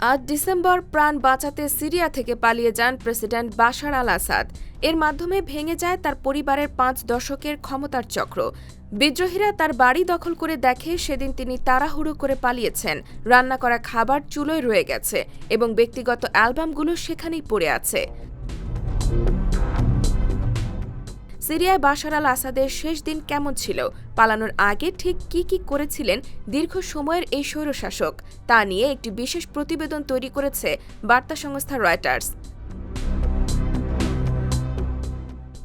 আজ ডিসেম্বর, প্রাণ বাঁচাতে সিরিয়া থেকে পালিয়ে যান প্রেসিডেন্ট বাশার আল আসাদ। এর মাধ্যমে ভেঙে যায় তার পরিবারের পাঁচ দশকের ক্ষমতার চক্র। বিদ্রোহীরা তার বাড়ি দখল করে দেখে সেদিন তিনি তাড়াহুড়ো করে পালিয়েছেন। রান্না করা খাবার চুলোয় রয়ে গেছে এবং ব্যক্তিগত অ্যালবামগুলো সেখানেই পড়ে আছে। সিরিয়ায় বাশার আল আসাদের শেষ দিন কেমন ছিল? পালানোর আগে ঠিক কি কি করেছিলেন দীর্ঘ সময়ের এই স্বৈরশাসক? তা নিয়ে একটি বিশেষ প্রতিবেদন তৈরি করেছে বার্তা সংস্থা রয়টার্স।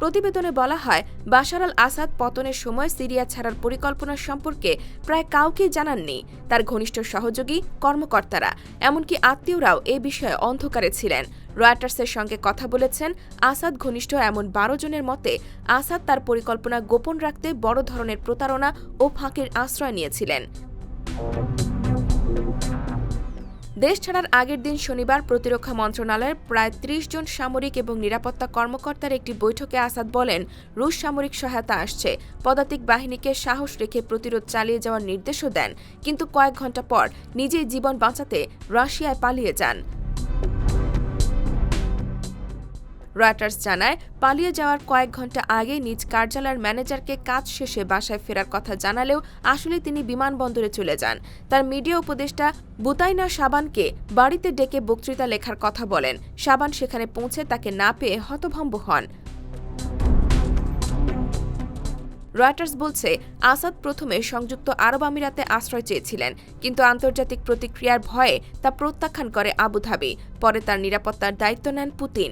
প্রতিবেদনে বলা হয়, বাশার আল আসাদ পতনের সময় সিরিয়া ছাড়ার পরিকল্পনা সম্পর্কে প্রায় কাউকেই জানাননি। তার ঘনিষ্ঠ সহযোগী, কর্মকর্তারা, এমনকি আত্মীয়রাও এ বিষয়ে অন্ধকারে ছিলেন। রয়টার্সের সঙ্গে কথা বলেছেন, আসাদ ঘনিষ্ঠ এমন বারো জনের মতে, আসাদ তার পরিকল্পনা গোপন রাখতে বড় ধরনের প্রতারণা ও ফাঁকির আশ্রয় নিয়েছিলেন। দেশ ছাড়ার আগের দিন শনিবার প্রতিরক্ষা মন্ত্রণালয়ের প্রায় ত্রিশ জন সামরিক এবং নিরাপত্তা কর্মকর্তার একটি বৈঠকে আসাদ বলেন, রুশ সামরিক সহায়তা আসছে। পদাতিক বাহিনীকে সাহস রেখে প্রতিরোধ চালিয়ে যাওয়ার নির্দেশও দেন। কিন্তু কয়েক ঘণ্টা পর নিজেই জীবন বাঁচাতে রাশিয়ায় পালিয়ে যান। রয়টার্স জানায়, পালিয়ে যাওয়ার কয়েক ঘণ্টা আগে নিজ কার্যালয়ের ম্যানেজারকে কাজ শেষে বাসায় ফেরার কথা জানালেও আসলে তিনি বিমানবন্দরে চলে যান। তার মিডিয়া উপদেষ্টা বুতাইনা সাবানকে বাড়িতে ডেকে বক্তৃতা লেখার কথা বলেন। সাবান সেখানে পৌঁছে তাকে না পেয়ে হতভম্ব হন। রয়টার্স বলছে, আসাদ প্রথমে সংযুক্ত আরব আমিরাতে আশ্রয় চেয়েছিলেন, কিন্তু আন্তর্জাতিক প্রতিক্রিয়ার ভয়ে তা প্রত্যাখ্যান করে আবুধাবি। পরে তার নিরাপত্তার দায়িত্ব নেন Putin.